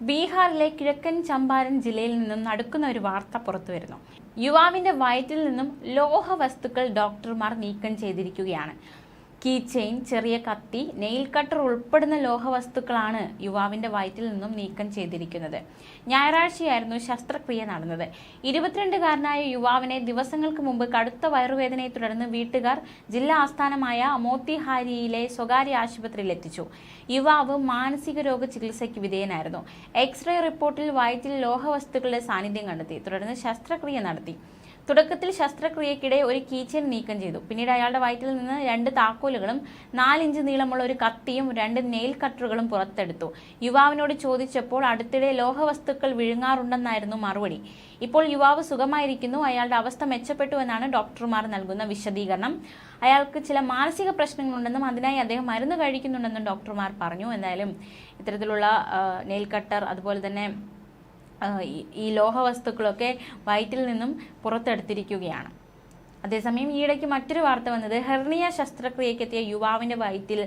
ബീഹാറിലെ കിഴക്കൻ ചമ്പാരൻ ജില്ലയിൽ നിന്നും നടക്കുന്ന ഒരു വാർത്ത പുറത്തു വരുന്നു. യുവാവിന്റെ വയറ്റിൽ നിന്നും ലോഹ വസ്തുക്കൾ ഡോക്ടർമാർ നീക്കം ചെയ്തിരിക്കുകയാണ്. കീ ചെയിൻ ചെറിയ കത്തി നെയിൽ കട്ടർ ഉൾപ്പെടുന്ന ലോഹവസ്തുക്കളാണ് യുവാവിന്റെ വയറ്റിൽ നിന്നും നീക്കം ചെയ്തിരിക്കുന്നത്. ഞായറാഴ്ചയായിരുന്നു ശസ്ത്രക്രിയ നടന്നത്. ഇരുപത്തിരണ്ടുകാരനായ യുവാവിനെ ദിവസങ്ങൾക്ക് മുമ്പ് കടുത്ത വയറുവേദനയെ തുടർന്ന് വീട്ടുകാർ ജില്ലാ ആസ്ഥാനമായ മോത്തിഹാരിയിലെ സ്വകാര്യ ആശുപത്രിയിൽ എത്തിച്ചു. യുവാവ് മാനസിക രോഗ ചികിത്സയ്ക്ക് വിധേയനായിരുന്നു. എക്സ്റേ റിപ്പോർട്ടിൽ വയറ്റിൽ ലോഹവസ്തുക്കളുടെ സാന്നിധ്യം കണ്ടെത്തി. തുടർന്ന് ശസ്ത്രക്രിയ നടത്തി. തുടക്കത്തിൽ ശസ്ത്രക്രിയക്കിടെ ഒരു കീച്ചൻ നീക്കം ചെയ്തു. പിന്നീട് അയാളുടെ വയറ്റിൽ നിന്ന് രണ്ട് താക്കോലുകളും നാലിഞ്ച് നീളമുള്ള ഒരു കത്തിയും രണ്ട് നെയിൽ കട്ടറുകളും പുറത്തെടുത്തു. യുവാവിനോട് ചോദിച്ചപ്പോൾ അടുത്തിടെ ലോഹവസ്തുക്കൾ വിഴുങ്ങാറുണ്ടെന്നായിരുന്നു മറുപടി. ഇപ്പോൾ യുവാവ് സുഖമായിരിക്കുന്നു. അയാളുടെ അവസ്ഥ മെച്ചപ്പെട്ടു എന്നാണ് ഡോക്ടർമാർ നൽകുന്ന വിശദീകരണം. അയാൾക്ക് ചില മാനസിക പ്രശ്നങ്ങളുണ്ടെന്നും അതിനായി അദ്ദേഹം മരുന്ന് കഴിക്കുന്നുണ്ടെന്നും ഡോക്ടർമാർ പറഞ്ഞു. എന്തായാലും ഇത്തരത്തിലുള്ള നെയിൽ കട്ടർ അതുപോലെ തന്നെ ഈ- ലോഹവസ്തുക്കളൊക്കെ വയറ്റിൽ നിന്നും പുറത്തെടുത്തിരിക്കുകയാണ്. അതേസമയം ഈയിടയ്ക്ക് മറ്റൊരു വാർത്ത വന്നത് ഹെർണിയ ശസ്ത്രക്രിയക്കെത്തിയ യുവാവിന്റെ വയറ്റിൽ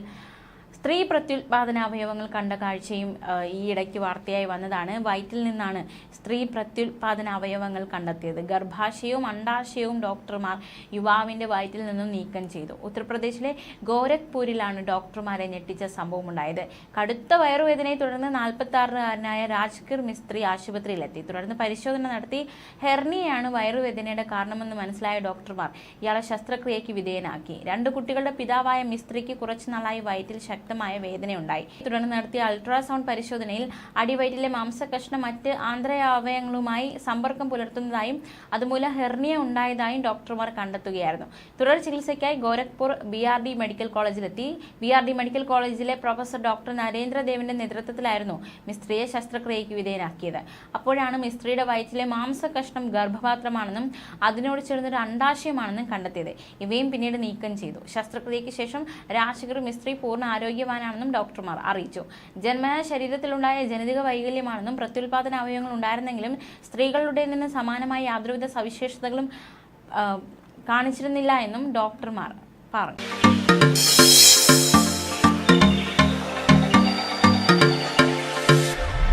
സ്ത്രീ പ്രത്യുത്പാദന അവയവങ്ങൾ കണ്ട കാഴ്ചയും ഈ ഇടയ്ക്ക് വാർത്തയായി വന്നതാണ്. വയറ്റിൽ നിന്നാണ് സ്ത്രീ പ്രത്യുത്പാദന അവയവങ്ങൾ കണ്ടെത്തിയത്. ഗർഭാശയവും അണ്ടാശയവും ഡോക്ടർമാർ യുവാവിന്റെ വയറ്റിൽ നിന്നും നീക്കം ചെയ്തു. ഉത്തർപ്രദേശിലെ ഗോരഖ്പൂരിലാണ് ഡോക്ടർമാരെ ഞെട്ടിച്ച സംഭവം ഉണ്ടായത് കടുത്ത വയറുവേദനയെ തുടർന്ന് നാൽപ്പത്തി ആറുകാരനായ രാജ്കിർ മിസ്ത്രി ആശുപത്രിയിലെത്തി. തുടർന്ന് പരിശോധന നടത്തി ഹെർണിയാണ് വയറുവേദനയുടെ കാരണമെന്ന് മനസ്സിലായ ഡോക്ടർമാർ ഇയാളെ ശസ്ത്രക്രിയയ്ക്ക് വിധേയനാക്കി. രണ്ട് കുട്ടികളുടെ പിതാവായ മിസ്ത്രിക്ക് കുറച്ചുനാളായി വയറ്റിൽ ശക്തമായ വേദനയുണ്ടായി. തുടർന്ന് നടത്തിയ അൾട്രാസൗണ്ട് പരിശോധനയിൽ അടിവയറ്റിലെ മാംസകഷ്ണം മറ്റ് ആന്തരാവയവങ്ങളുമായി സമ്പർക്കം പുലർത്തുന്നതായും അതുമൂലം ഹെർണിയ ഉണ്ടായതായും ഡോക്ടർമാർ കണ്ടെത്തുകയായിരുന്നു. തുടർ ചികിത്സയ്ക്കായി Gorakhpur B R D medical കോളേജിലെത്തി. B R D medical കോളേജിലെ പ്രൊഫസർ ഡോക്ടർ നരേന്ദ്രദേവിന്റെ നേതൃത്വത്തിലായിരുന്നു മിസ്ത്രിയെ ശസ്ത്രക്രിയയ്ക്ക് വിധേയനാക്കിയത്. അപ്പോഴാണ് മിസ്ത്രിയുടെ വയറ്റിലെ മാംസകഷ്ണം ഗർഭപാത്രമാണെന്നും അതിനോട് ചേർന്നൊരു അണ്ടാശയമാണെന്നും കണ്ടെത്തിയത്. ഇവയും പിന്നീട് നീക്കം ചെയ്തു. ശസ്ത്രക്രിയയ്ക്ക് ശേഷം രാശികർ മിസ്ത്രി പൂർണ ആരോഗ്യവാനാണെന്നും ഡോക്ടർമാർ അറിയിച്ചു. ജന്മന ശരീരത്തിലുണ്ടായ ജനിതക വൈകല്യമാണെന്നും പ്രത്യുൽപാദന അവയവങ്ങൾ ഉണ്ടായിരുന്നെങ്കിലും സ്ത്രീകളുടെ നിന്ന് സമാനമായ യാതൊരുവിധ സവിശേഷതകളും കാണിച്ചിരുന്നില്ല എന്നും ഡോക്ടർമാർ പറഞ്ഞു.